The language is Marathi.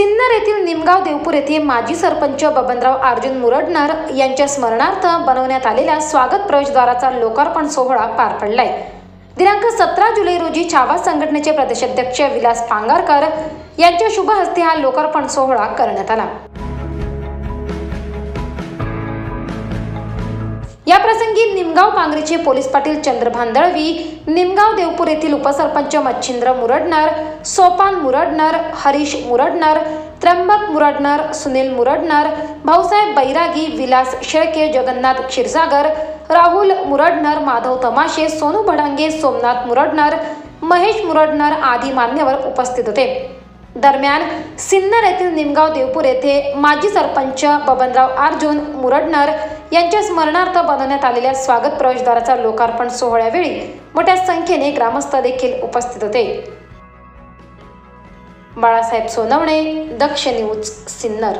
सिन्नर येथील निमगाव देवपूर येथे माजी सरपंच बबनराव अर्जुन मुरडणार यांच्या स्मरणार्थ बनवण्यात आलेल्या स्वागत प्रवेशद्वाराचा लोकार्पण सोहळा पार पडलाय. दिनांक सतरा जुलै रोजी छावा संघटनेचे प्रदेशाध्यक्ष विलास पांगारकर यांच्या शुभ हस्ते हा लोकार्पण सोहळा करण्यात आला. या प्रसंगी निमगाव पांगरीचे पोलीस पाटील चंद्रभान दळवी निमगाव देवपूर येथील उपसरपंच मच्छिंद्र मुरडणार सोपान मुरडणार हरीश मुरडणार त्र्यंबक मुरडणार सुनील मुरडणार भाऊसाहेब बैरागी विलास शेळके जगन्नाथ क्षीरसागर राहुल मुरडणार माधव तमाशे सोनू भडांगे सोमनाथ मुरडणार महेश मुरडणार आदी मान्यवर उपस्थित होते. दरम्यान सिन्नर येथील निमगाव देवपूर येथे माजी सरपंच बबनराव अर्जुन मुरडणार यांच्या स्मरणार्थ बनवण्यात आलेल्या स्वागत प्रवेशद्वाराचा लोकार्पण सोहळ्यावेळी मोठ्या संख्येने ग्रामस्थ देखील उपस्थित होते. बाळासाहेब सोनवणे दक्ष न्यूज सिन्नर.